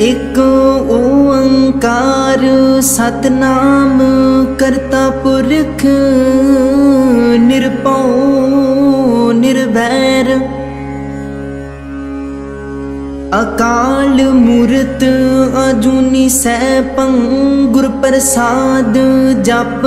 ਇਕ ਓੰਕਾਰ ਸਤਨਾਮ ਕਰਤਾ ਪੁਰਖ ਨਿਰਭਉ ਨਿਰਵੈਰ। ਅਕਾਲ ਮੂਰਤ ਅਜੂਨੀ ਸੈਭੰ ਗੁਰ ਪ੍ਰਸਾਦ ਜਪ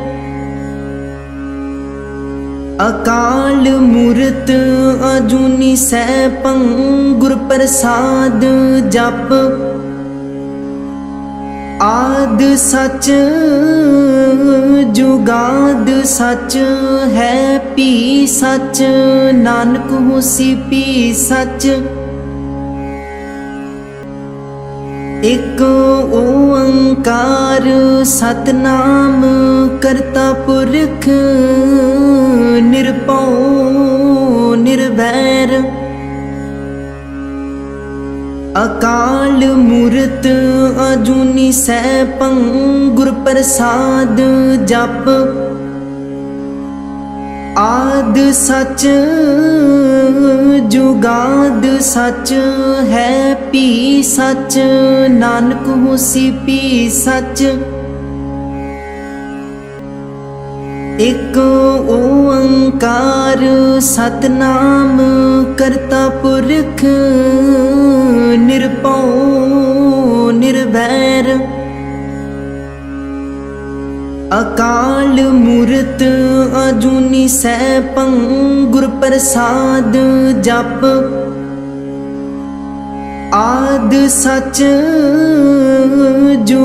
ਅਕਾਲ ਮੂਰਤ ਅਜੂਨੀ ਸੈਭੰ ਗੁਰ ਪ੍ਰਸਾਦ ਜਪ। ਆਦ ਸਚ ਜੁਗਾਦ ਸੱਚ ਹੈ ਪੀ ਸਚ, ਨਾਨਕ ਹੋਸੀ ਪੀ ਸੱਚ। ਇਕ ਓੰਕਾਰ ਸਤਨਾਮ ਕਰਤਾ ਪੁਰਖ ਨਿਰਭਉ ਨਿਰਵੈਰ। ਅਕਾਲ ਮੂਰਤ ਅਜੂਨੀ ਸੈਭੰ ਗੁਰ ਪ੍ਰਸਾਦ ਜਪ। ਆਦ ਸਚ ਜੁਗਾਦ ਸਚ ਹੈ ਪੀ ਸੱਚ। ਨਾਨਕ ਹੋਸੀ ਪੀ ਸੱਚ ਇਕ ਓੰਕਾਰ ਸਤਨਾਮ ਕਰਤਾ ਪੁਰਖ ਨਿਰਭਉ ਨਿਰਵੈਰ। ਅਕਾਲ ਮੂਰਤ ਅਜੂਨੀ ਸੈਭੰ ਗੁਰ ਪ੍ਰਸਾਦ ਜਪ। ਆਦ ਸਚ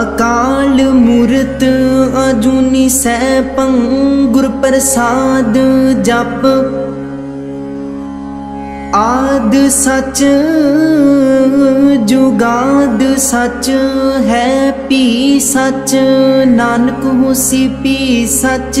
ਅਕਾਲ ਮੂਰਤ ਅਜੂਨੀ ਸੈਭੰ ਗੁਰ ਪ੍ਰਸਾਦ ਜਪ। ਆਦ ਸਚ ਜੁਗਾਦ ਸੱਚ ਹੈ ਪੀ ਸੱਚ, ਨਾਨਕ ਹੋਸੀ ਪੀ ਸੱਚ।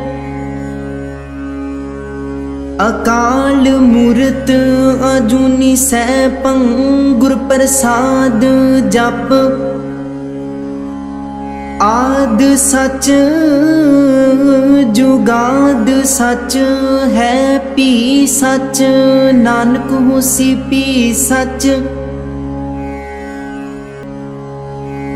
ਅਕਾਲ ਮੂਰਤ ਅਜੂਨੀ ਸੈਭੰ ਗੁਰ ਪ੍ਰਸਾਦ ਜਪ। ਆਦ ਸਚ ਜੁਗਾਦ ਸਚ ਹੈ ਪੀ ਸੱਚ, ਨਾਨਕ ਹੋਸੀ ਪੀ ਸੱਚ।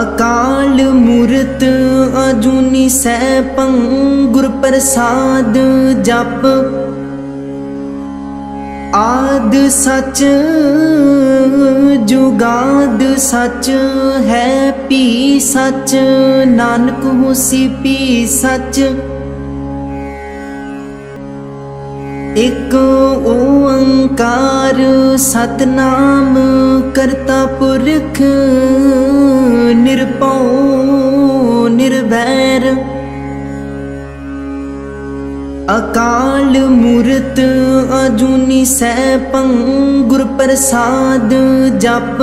ਅਕਾਲ ਮੂਰਤ ਅਜੂਨੀ ਸੈਭੰ ਗੁਰ ਪ੍ਰਸਾਦ ਜਪ। ਆਦ ਸਚ ਜੁਗਾਦ ਸਚ ਹੈ ਪੀ ਸੱਚ, ਨਾਨਕ ਹੋਸੀ ਪੀ ਸੱਚ। ਇਕ ਓੰਕਾਰ ਸਤਨਾਮ ਕਰਤਾ ਪੁਰਖ ਨਿਰਭਉ ਨਿਰਵੈਰ। ਅਕਾਲ ਮੂਰਤ ਅਜੂਨੀ ਸੈਭੰ ਗੁਰ ਪ੍ਰਸਾਦ ਜਪ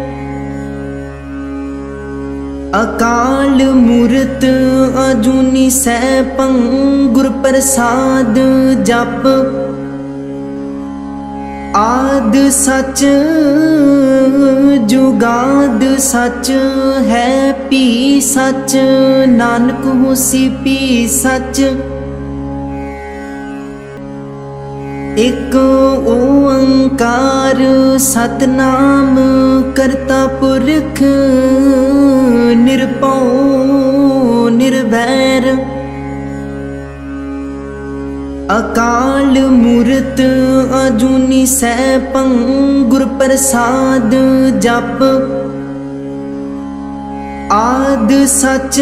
ਅਕਾਲ ਮੂਰਤ ਅਜੂਨੀ ਸੈਭੰ ਗੁਰ ਪ੍ਰਸਾਦ ਜਪ। ਆਦ ਸਚ ਜੁਗਾਦ ਸਚ ਹੈ ਪੀ ਸੱਚ। ਨਾਨਕ ਹੋਸੀ ਪੀ ਸੱਚ। ਇਕ ਓੰਕਾਰ ਸਤਨਾਮ ਕਰਤਾ ਪੁਰਖ ਨਿਰਭਉ ਨਿਰਵੈਰ। ਅਕਾਲ ਮੂਰਤ ਅਜੂਨੀ ਸੈਭੰ ਗੁਰ ਪ੍ਰਸਾਦ ਜਪ। ਆਦ ਸਚ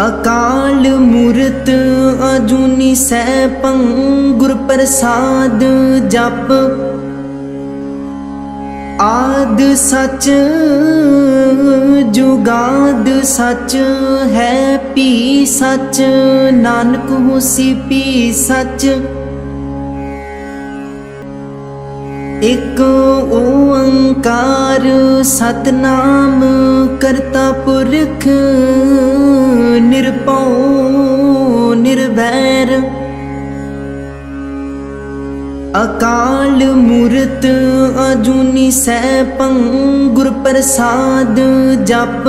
ਅਕਾਲ ਮੂਰਤ ਅਜੂਨੀ ਸੈਭੰ ਗੁਰ ਪ੍ਰਸਾਦ ਜਪ। ਆਦ ਸਚ ਜੁਗਾਦ ਸੱਚ ਹੈ ਪੀ ਸੱਚ, ਨਾਨਕ ਹੋਸੀ ਪੀ ਸੱਚ। ਇਕ ਓੰਕਾਰ ਸਤਨਾਮ ਕਰਤਾ ਪੁਰਖ ਨਿਰਭਉ ਨਿਰਵੈਰ। ਅਕਾਲ ਮੂਰਤ ਅਜੂਨੀ ਸੈਭੰ ਗੁਰ ਪ੍ਰਸਾਦ ਜਪ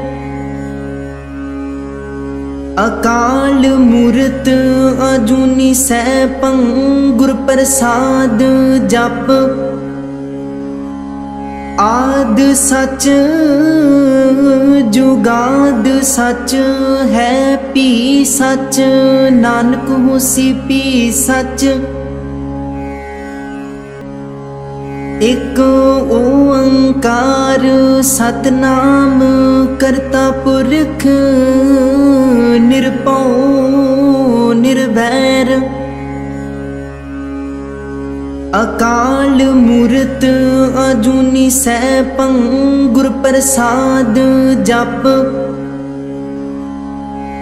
ਅਕਾਲ ਮੂਰਤ ਅਜੂਨੀ ਸੈਭੰ ਗੁਰ ਪ੍ਰਸਾਦ ਜਪ। ਆਦ ਸਚ ਜੁਗਾਦ ਸੱਚ ਹੈ ਪੀ ਸੱਚ, ਨਾਨਕ ਹੋਸੀ ਪੀ ਸੱਚ। ਇਕ ਓੰਕਾਰ ਸਤਨਾਮ ਕਰਤਾ ਪੁਰਖ ਨਿਰਭਉ ਨਿਰਵੈਰ। ਅਕਾਲ ਮੂਰਤ ਅਜੂਨੀ ਸੈਭੰ ਗੁਰ ਪ੍ਰਸਾਦ ਜਪ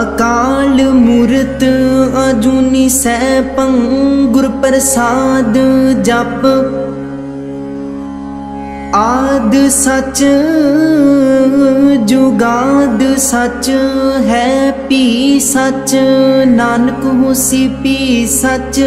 ਅਕਾਲ ਮੂਰਤ ਅਜੂਨੀ ਸੈਭੰ ਗੁਰ ਪ੍ਰਸਾਦ ਜਪ। ਆਦ ਸੱਚ ਜੁਗਾਦ ਸੱਚ ਹੈ ਪੀ ਸੱਚ, ਨਾਨਕ ਹੋਸੀ ਪੀ ਸੱਚ।